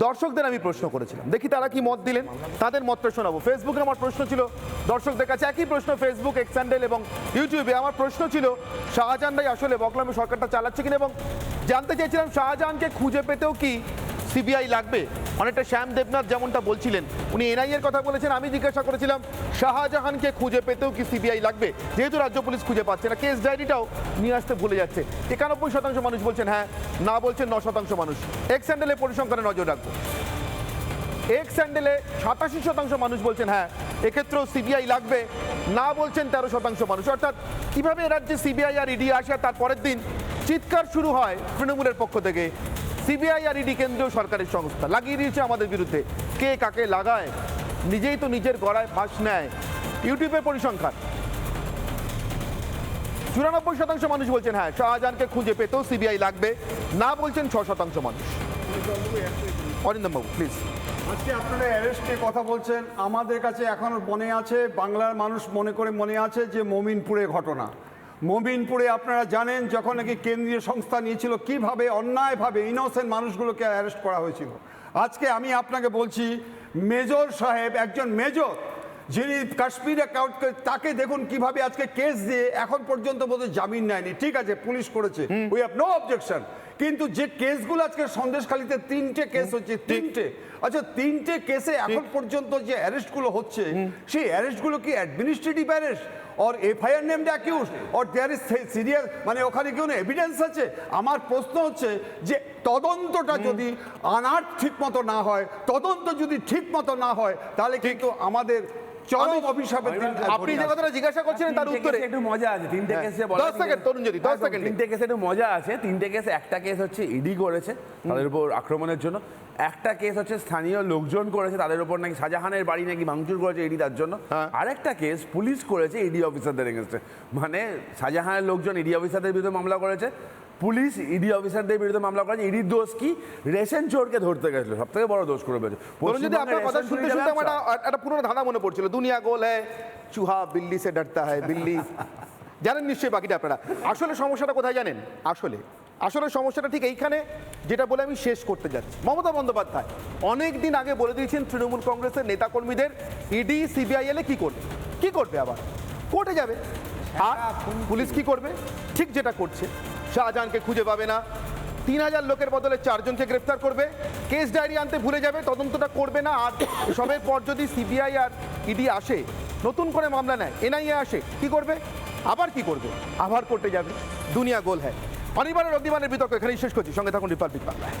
দর্শকদের আমি প্রশ্ন করেছিলাম। দেখি তারা কি মত দিলেন? তাদের মতটা শোনাবো। ফেসবুকে আমার প্রশ্ন ছিল, দর্শকদের কাছে একই প্রশ্ন ফেসবুক এক্সান্ডেল এবং ইউটিউবে আমার প্রশ্ন ছিল, শাহজাহান ভাই আসলে বকলামে সরকারটা চালাচ্ছে কিনা এবং জানতে চাইছিলাম শাহজাহানকে খুঁজে পেতেও কি সিবিআই লাগবে। অনেকটা শ্যাম দেবনাথ যেমনটা বলছিলেন, উনি এনআই এর কথা বলেছেন, আমি জিজ্ঞাসা করেছিলাম, শাহজাহানকে খুঁজে পেতেও কি সিবিআই লাগবে? যেহেতু রাজ্য পুলিশ খুঁজে পাচ্ছে না কেস ডায়েরিটাও নিয়ে আসতে ভুলে যাচ্ছে। একানব্বই শতাংশ মানুষ বলছেন হ্যাঁ না বলছেন ন শতাংশ মানুষ। এক্স স্যান্ডেলের পরিসংখ্যানে নজর রাখব। এক্স স্যান্ডেলে সাতাশি শতাংশ মানুষ বলছেন হ্যাঁ এক্ষেত্রেও সিবিআই লাগবে। না বলছেন তেরো শতাংশ মানুষ। অর্থাৎ কীভাবে রাজ্যে সিবিআই আর ইডি আসে আর তার পরের দিন চিৎকার শুরু হয় তৃণমূলের পক্ষ থেকে? সিবিআই আর ইডি কেন্দ্রীয় সরকারের সংস্থা। লাগিয়ে দিয়েছে আমাদের বিরুদ্ধে। কে কাকে লাগায়, নিজেই তো নিজের গড়ায় ফাঁস নেয়। ইউটিউবের পরিসংখ্যান। চুরানব্বই শতাংশ মানুষ বলছেন হ্যাঁ শাহজাহানকে খুঁজে পেতেও সিবিআই লাগবে। না বলছেন ছ শতাংশ মানুষ। অরিন্দম বাবু প্লিজ আজকে আপনারা অ্যারেস্টের কথা বলছেন। আমাদের কাছে এখনও মনে আছে, বাংলার মানুষ মনে করে মনে আছে যে মমিনপুরে ঘটনা। মমিনপুরে আপনারা জানেন যখন নাকি কেন্দ্রীয় সংস্থা নিয়েছিল কীভাবে অন্যায়ভাবে ইনোসেন্ট মানুষগুলোকে অ্যারেস্ট করা হয়েছিল। আজকে আমি আপনাকে বলছি মেজর সাহেব একজন মেজর যিনি কাশ্মীরে কাউট তাকে দেখুন কীভাবে আজকে কেস দিয়ে এখন পর্যন্ত বোধহয় জামিন নেয়নি। ঠিক আছে পুলিশ করেছে। উই হ্যাভ নো অবজেকশন কিন্তু যে কেসগুলো আজকে সন্দেশখালিতে তিনটে কেস হচ্ছে তিনটে। আচ্ছা তিনটে কেসে এখন পর্যন্ত যে অ্যারেস্টগুলো হচ্ছে সেই অ্যারেস্টগুলো কি administrative arrest? Or FIR named accused or there is serious মানে ওখানে কি কোনো এভিডেন্স আছে? আমার প্রশ্ন হচ্ছে যে তদন্তটা যদি আনার ঠিক মতো না হয় তদন্ত যদি ঠিক মতো না হয় তাহলে কিন্তু আমাদের চরম অভিশাপের দিন আপনি যে কথাটা জিজ্ঞাসা করছিলেন তার উত্তরে। একটু মজা আছে তিনটে কেসে কেসে দশ সেকেন্ড, তরুণ যদি দশ সেকেন্ড। তিনটে কেসে একটু মজা আছে তিনটে কেসে একটা কেস হচ্ছে ইডি করেছে তাদের উপর আক্রমণের জন্য। একটা কেস হচ্ছে স্থানীয় লোকজন করেছে তাদের উপর নাকি শাহজাহানের বাড়ি নাকি ভাঙচুর করেছে ইডি তার জন্য। হ্যাঁ। আরেকটা কেস পুলিশ করেছে ইডি অফিসারদের এগেনস্টে মানে শাহজাহানের লোকজন ইডি অফিসারদের বিরুদ্ধে মামলা করেছে পুলিশ ইডি অফিসারদের বিরুদ্ধে মামলা করেছে ইডির দোষ কি? রেশন চোরকে ধরতে গেছিল সব থেকে বড় দোষ করে পেয়েছে যদি আপনার কথা শুনতে শুনতে আমার একটা- একটা পুরোনো ধাঁধা মনে পড়ছিল দুনিয়া গোল হ্যায় চুহা বিল্লি সে ডরতা হয় বিল্লি। জানেন নিশ্চয়ই বাকিটা আপনারা। আসলে সমস্যাটা কোথায় জানেন? আসলে আসলে সমস্যাটা ঠিক এইখানে যেটা বলে আমি শেষ করতে যাচ্ছি। মমতা বন্দ্যোপাধ্যায় অনেক দিন আগে বলে দিয়েছেন তৃণমূল কংগ্রেসের নেতাকর্মীদের ইডি সিবিআই এলে কি করবে? কি করবে আবার? কোর্টে যাবে। আর পুলিশ কি করবে? ঠিক যেটা করছে। শাহজাহানকে খুঁজে পাবে না। তিন হাজার লোকের বদলে চারজনকে গ্রেফতার করবে। কেস ডায়েরি আনতে ভুলে যাবে তদন্তটা করবে না। আর সবের পর যদি সিবিআই আর ইডি আসে নতুন করে মামলা নেয় এনআইএ আসে কি করবে? আবার কি করবে? আবার কোর্টে যাবে। দুনিয়া গোল হ্যায়। অনিবার্য অগ্নিমানের বিতর্ক এখানেই শেষ করছি। সঙ্গে থাকুন রিপাবলিক বাংলায়।